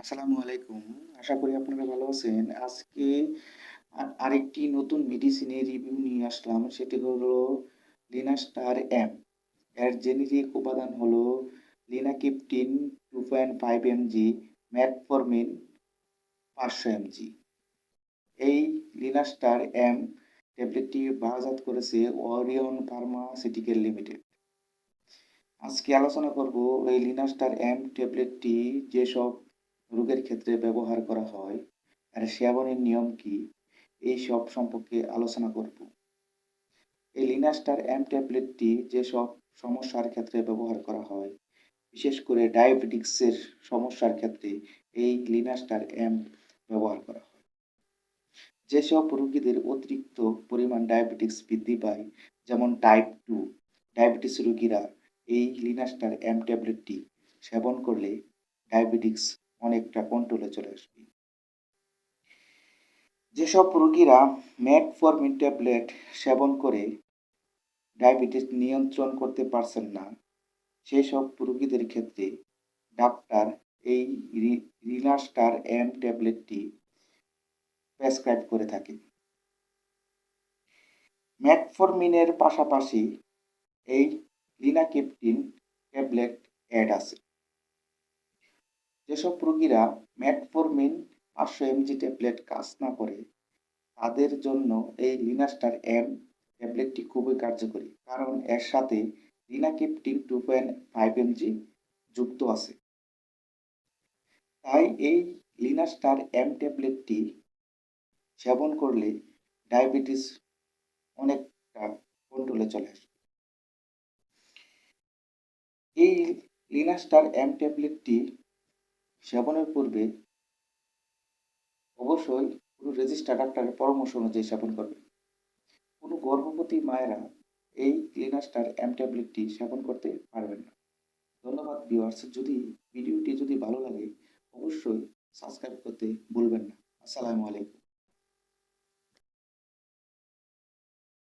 আসসালামু আলাইকুম। আশা করি আপনারা ভালো আছেন। আজকে আরেকটি নতুন মেডিসিনের রিভিউ নিয়ে আসলাম। সেটি হলো লিনাস্টার এম এর জেনেরিক উপাদান হলো linagliptin two point five MG metformin পাঁচশো এমজি এই লিনাস্টার এম ট্যাবলেটটি বাজাত করেছে ওরিয়ন ফার্মাসিউটিক্যাল লিমিটেড আজকে আলোচনা করব এই লিনাস্টার এম ট্যাবলেটটি যেসব রোগের ক্ষেত্রে ব্যবহার করা হয়। আর সেবনের নিয়ম কি? এই সব সম্পর্কে আলোচনা করব। এই লিনাস্টার এম ট্যাবলেটটি যেসব সমস্যার ক্ষেত্রে ব্যবহার করা হয়, বিশেষ করে ডায়াবেটিক্সের সমস্যার ক্ষেত্রে এই লিনাস্টার এম ব্যবহার করা হয়। যেসব রোগীদের অতিরিক্ত পরিমাণ ডায়াবেটিক্স বৃদ্ধি পায়, যেমন টাইপ টু ডায়াবেটিস রোগীরা, এই লিনাস্টার এম ট্যাবলেটটি সেবন করলে ডায়াবেটিক্স অনেকটা কন্ট্রোলে চলে আসবে। যেসব রোগীরা ম্যাটফরমিন ট্যাবলেট সেবন করে ডায়াবেটিস নিয়ন্ত্রণ করতে পারছেন না সেই সব রোগীদের ক্ষেত্রে ডাক্তার এই রিনাস্টার এম ট্যাবলেটটি প্রেসক্রাইব করে থাকে ম্যাটফরমিনের পাশাপাশি এই লিনাকেপটিন ট্যাবলেট অ্যাড আছে। যেসব রোগীরা ম্যাটফরমিন পাঁচশো এমজি ট্যাবলেট কাজ না করে, তাদের জন্য এই লিনাস্টার এম ট্যাবলেটটি খুবই কার্যকরী। কারণ এর সাথে linagliptin two point five MG যুক্ত আছে। তাই এই লিনাস্টার এম ট্যাবলেটটি সেবন করলে ডায়াবেটিস অনেকটা কন্ট্রোলে চলে আসবে এই লিনাস্টার এম ট্যাবলেটটি সেবনের পূর্বে অবশ্যই কোনো রেজিস্টার ডাক্তারের পরামর্শ অনুযায়ী সেবন করবেন কোনো গর্ভবতী মায়েরা এই ক্লিনাস্টার এম ট্যাবলেটটি সেবন করতে পারবেন না। ধন্যবাদ ভিউয়ার্স, যদি ভিডিওটি যদি ভালো লাগে, অবশ্যই সাবস্ক্রাইব করতে ভুলবেন না। আসসালামু আলাইকুম।